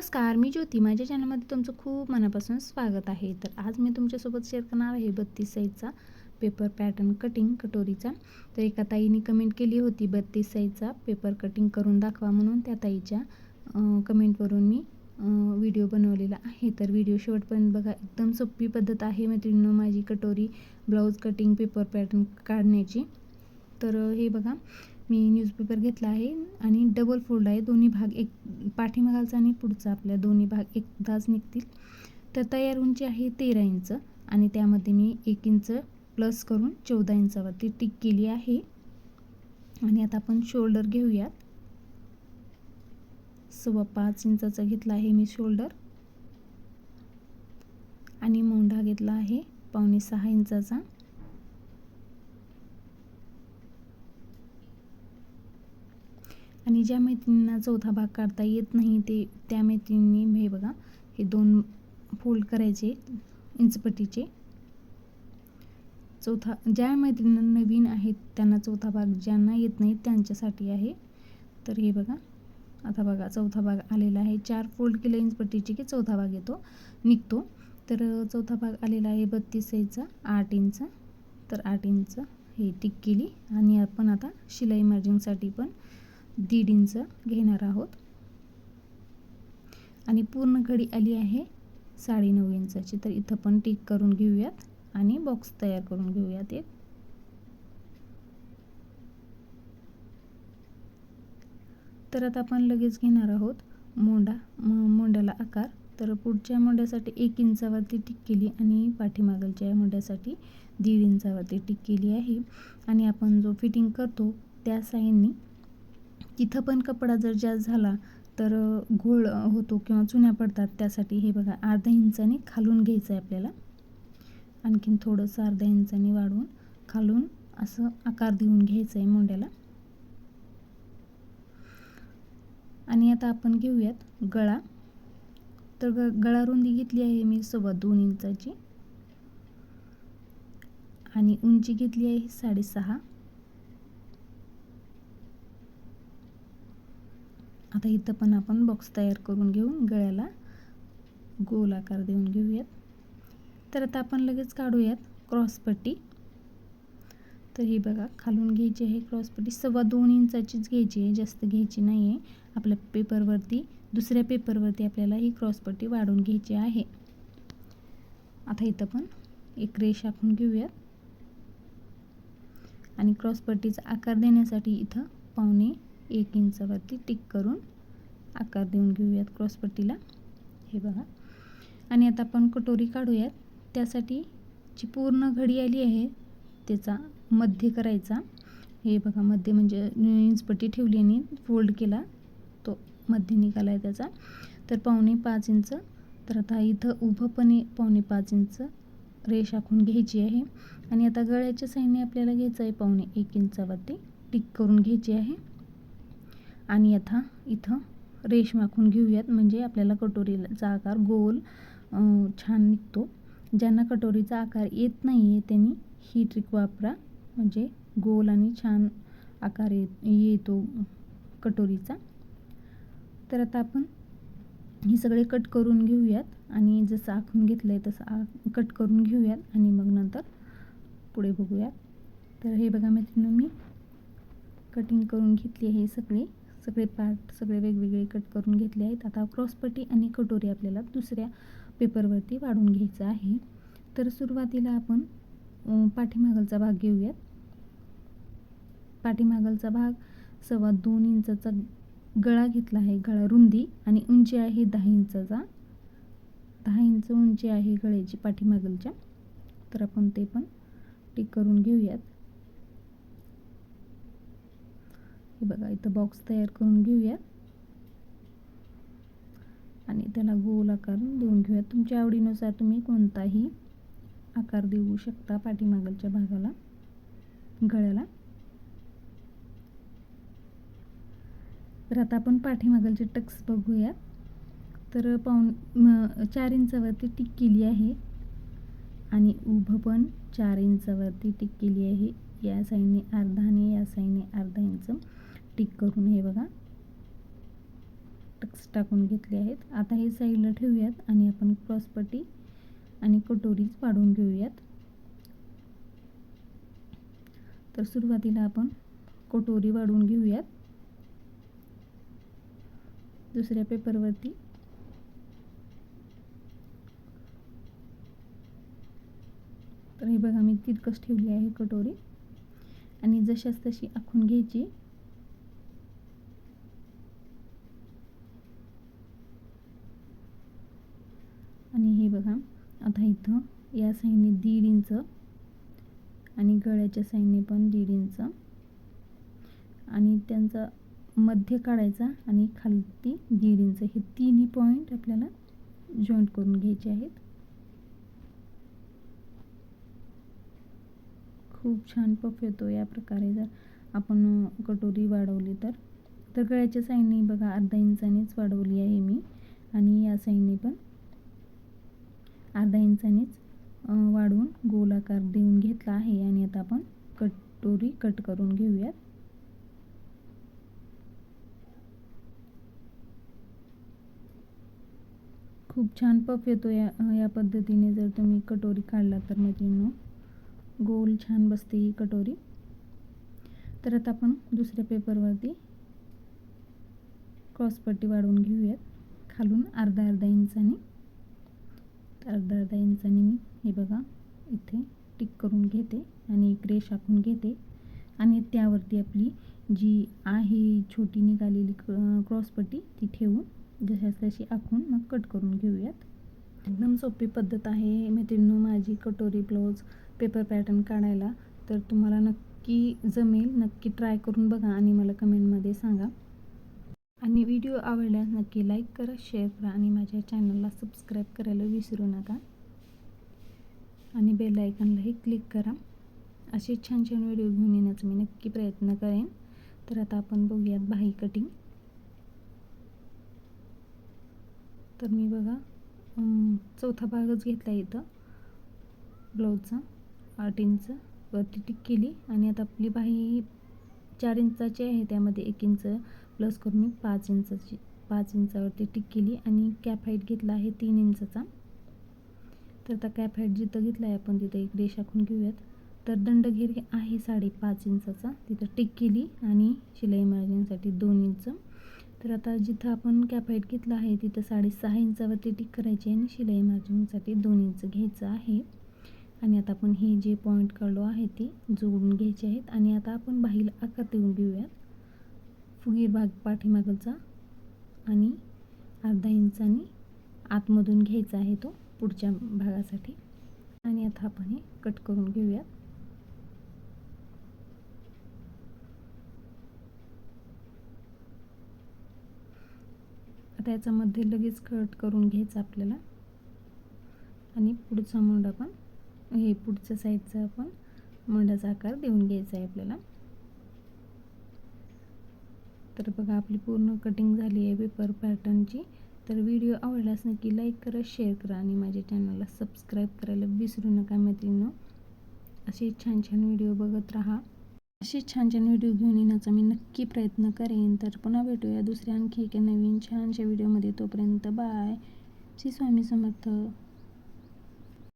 नमस्कार मी ज्योती. माझ्या चॅनलमध्ये तुमचं खूप मनापासून स्वागत आहे. तर आज मी तुमच्यासोबत शेअर करणार आहे बत्तीस साईजचा पेपर पॅटर्न कटिंग कटोरीचा. तर एका ताईने कमेंट केली होती बत्तीस साईजचा पेपर कटिंग करून दाखवा म्हणून. त्या ताईच्या कमेंटवरून मी व्हिडिओ बनवलेला आहे. तर व्हिडिओ शेवटपर्यंत बघा एकदम सोपी पद्धत आहे मैत्रिणीनं माझी कटोरी ब्लाऊज कटिंग पेपर पॅटर्न काढण्याची. तर हे बघा मी न्यूजपेपर घेतला आहे आणि डबल फोल्ड आहे. दोन्ही भाग एक पाठीमागालचा आणि पुढचा आपल्या दोन्ही भाग एकदाच निघतील. तर तयार उंची आहे तेरा इंच आणि त्यामध्ये मी एक इंच प्लस करून चौदा इंचावरती टिक केली आहे. आणि आता आपण शोल्डर घेऊयात. सव्वा पाच इंचाचा घेतला आहे मी शोल्डर आणि मोंढा घेतला आहे. पावणे सहा इंचाचा. आणि ज्या मैत्रिणींना चौथा भाग काढता येत नाही ते त्या मैत्रिणींनी हे बघा हे दोन फोल्ड करायचे इंचपट्टीचे. चौथा ज्या मैत्रिणींना नवीन आहेत त्यांना चौथा भाग ज्यांना येत नाही त्यांच्यासाठी आहे. तर हे बघा आता बघा चौथा भाग आलेला आहे. चार फोल्ड केलं इंचपट्टीचे की चौथा भाग येतो निघतो. तर चौथा भाग आलेला आहे बत्तीस साईजचा आठ इंच तर आठ इंच हे टिक केली. आणि आपण आता शिलाई मार्जिंगसाठी पण दीड इंच घेणार आहोत. आणि पूर्ण घडी आली आहे साडेनऊ इंचाची. तर इथं पण टिक करून घेऊयात आणि बॉक्स तयार करून घेऊयात एक. तर आता आपण लगेच घेणार आहोत मोंडा. मोंड्याला आकार. तर पुढच्या मोंड्यासाठी एक इंचावरती टिक केली आणि पाठीमागलच्या मोंड्यासाठी दीड इंचावरती टिक केली आहे. आणि आपण जो फिटिंग करतो त्या साईडनी तिथं पण कपडा जर जास्त झाला तर घोळ होतो किंवा चुन्या पडतात. त्यासाठी हे बघा अर्धा इंचाने खालून घ्यायचं आहे आपल्याला. आणखीन थोडंसं अर्धा इंचाने वाढवून खालून असं आकार देऊन घ्यायचं आहे मोंड्याला. आणि आता आपण घेऊयात गळा. तर ग गळा रुंदी घेतली आहे मी सव्वा दोन इंचाची. आणि उंची घेतली आहे साडेसहा. आता इथं पण आपण बॉक्स तयार करून घेऊन गळ्याला गोल आकार देऊन घेऊयात. तर आता आपण लगेच काढूयात क्रॉसपट्टी तर ही बघा खालून घ्यायची आहे क्रॉसपट्टी सव्वा दोन इंचाचीच घ्यायची आहे जास्त घ्यायची नाही आहे आपल्या पेपरवरती दुसऱ्या पेपरवरती आपल्याला ही क्रॉसपट्टी वाढवून घ्यायची आहे. आता इथं पण एक रेष आखून घेऊयात. आणि क्रॉसपट्टीचा आकार देण्यासाठी इथं पावणे एक इंचावरती टिक करून आकार देऊन घेऊयात क्रॉसपट्टीला हे बघा. आणि आता आपण कटोरी काढूयात. त्यासाठी जी पूर्ण घडी आली आहे त्याचा मध्य करायचा. हे बघा मध्य म्हणजे इंचपट्टी ठेवली आणि फोल्ड केला. तो मध्य निघाला आहे त्याचा. तर पावणे पाच इंच. तर आता इथं उभंपणे पावणे पाच इंच रेष आखून घ्यायची आहे. आणि आता गळ्याच्या साईडने आपल्याला घ्यायचं आहे पावणे एक इंचावरती. टिक करून घ्यायची आहे. आणि आता इथं रेश माखून घेऊयात. म्हणजे आपल्याला कटोरीचा आकार गोल छान निघतो. ज्यांना कटोरीचा आकार येत नाही आहे त्यांनी ही ट्रिक वापरा. म्हणजे गोल आणि छान आकार येत येतो कटोरीचा. तर आता आपण हे सगळे कट करून घेऊयात. आणि जसं आखून घेतलं आहे तसं आ कट करून घेऊयात. आणि मग नंतर पुढे बघूयात. तर हे बघा मित्रांनो मी कटिंग करून घेतली आहे सगळे. सगळे पार्ट सगळे वेगवेगळे कट करून घेतले आहेत. आता क्रॉसपट्टी आणि कटोरी आपल्याला दुसऱ्या पेपरवरती वाढून घ्यायचं आहे. तर सुरुवातीला आपण पाठीमागलचा भाग घेऊयात. पाठीमागलचा भाग सव्वा दोन इंचाचा गळा घेतला आहे गळा रुंदी आणि उंची आहे दहा इंचाचा. दहा इंच उंची आहे गळ्याची पाठीमागलच्या. तर आपण ते पण टिक करून घेऊयात. हे बघा इथं बॉक्स तयार करून घेऊयात आणि त्याला गोल आकार देऊन घेऊयात तुमच्या आवडीनुसार तुम्ही कोणताही आकार देऊ शकता पाठीमागलच्या भागाला गळ्याला. तर आता आपण पाठीमागलचे टक्स बघूयात तर पाऊन चार इंचावरती टिक केली आहे. आणि उभं पण चार इंचावरती टिक केली आहे. या साईडने अर्धा आणि या साईडने अर्धा इंच. टिक करून हे बघा. टक्स टाकून घेतले आहेत. आता हे साईडला ठेवूयात आणि आपण क्रॉसपट्टी आणि कटोरीज वाढवून घेऊयात. तर सुरुवातीला आपण कटोरी वाढवून घेऊयात. दुसऱ्या पेपरवरती. तर हे बघा मी तितकंच ठेवली आहे कटोरी. आणि जशाच तशी आखून घ्यायची आणि हे बघा. आता इथं या साईडने दीड इंच आणि गळ्याच्या साईडने पण दीड इंच. आणि त्यांचा मध्य काढायचा आणि खालती दीड इंच. हे तिन्ही पॉईंट आपल्याला जॉईंट करून घ्यायचे आहेत. खूप छान पफ येतो या प्रकारे. जर आपण कटोरी वाढवली तर. तर गळ्याच्या साईडने बघा अर्धा इंचानेच वाढवली आहे मी. आणि या साईडने पण अर्धा इंचानेच वाढवून गोल आकार देऊन घेतला आहे आणि आता आपण कटोरी कट करून घेऊयात. खूप छान पफ येतो या या पद्धतीने जर तुम्ही कटोरी काढला तर मैत्रिणी गोल छान बसते ही कटोरी. तर आता आपण दुसऱ्या पेपरवरती क्रॉसपट्टी वाढवून घेऊयात. खालून अर्धा अर्धा इंचानी. अर्धा अर्धा इंचाने मी हे बघा इथे टिक करून घेते आणि एक रेष आखून घेते. आणि त्यावरती आपली जी आहे छोटी निघालेली क्रॉसपट्टी ती ठेवून जशाच तशी आखून मग कट करून घेऊयात. एकदम सोपी पद्धत आहे. मैत्रिणी माझी कटोरी ब्लाऊज पेपर पॅटर्न काढायला तर तुम्हाला नक्की जमेल. नक्की ट्राय करून बघा आणि मला कमेंटमध्ये सांगा. आणि व्हिडिओ आवडल्यास नक्की लाईक करा शेअर करा आणि माझ्या चॅनलला सबस्क्राईब करायला विसरू नका. आणि बेल आयकनलाही क्लिक करा. असे छान छान व्हिडिओ घेऊन येण्याचा मी नक्की प्रयत्न करेन. तर आता आपण बघूयात बाही कटिंग तर मी बघा चौथा भागच घेतला इथं. ब्लाऊजचा आठ इंच वरती टिक केली. आणि आता आपली बाही चार इंचाची आहे त्यामध्ये एक इंच प्लस करून मी पाच इंचाची पाच इंचावरती टिक केली आणि कॅप हाईट घेतला आहे तीन इंचाचा. तर आता कॅप हाईट जिथं घेतला आहे आपण तिथं एक रेष आखून घेऊयात. तर दंडघेर आहे साडेपाच इंचाचा. तिथं टिक केली आणि शिलाई मार्जिनसाठी दोन इंच. तर आता जिथं आपण कॅप हाईट घेतला आहे तिथं साडेसहा इंचावरती टिक करायची आणि शिलाई मार्जिनसाठी दोन इंच घ्यायचं आहे. आणि आता आपण हे जे पॉईंट काढलो आहे ते जोडून घ्यायचे आहेत. आणि आता आपण बाहीला आकार देऊन घेऊयात. फुगीर भाग पाठीमागचा आणि अर्धा इंचानी आतमधून घ्यायचा आहे तो पुढच्या भागासाठी. आणि आता आपण हे कट करून घेऊयात. आता याच्यामध्ये लगेच कट करून घ्यायचं आपल्याला. आणि पुढचा मोंडा पण हे पुढच्या साईडचा आपण मोंडाचा आकार देऊन घ्यायचा आहे आपल्याला. तर बघा आपली पूर्ण कटिंग झाली आहे पेपर पॅटर्नची तर व्हिडिओ आवडल्यास नक्की लाईक करा शेअर करा आणि माझ्या चॅनलला सबस्क्राईब करायला विसरू नका मैत्रिणीनं. असे छान छान व्हिडिओ बघत राहा. असे छान छान व्हिडिओ घेऊन येण्याचा मी नक्की प्रयत्न करेन. तर पुन्हा भेटूया दुसऱ्या आणखी एका नवीन छानशा व्हिडिओमध्ये तोपर्यंत बाय श्री स्वामी समर्थ.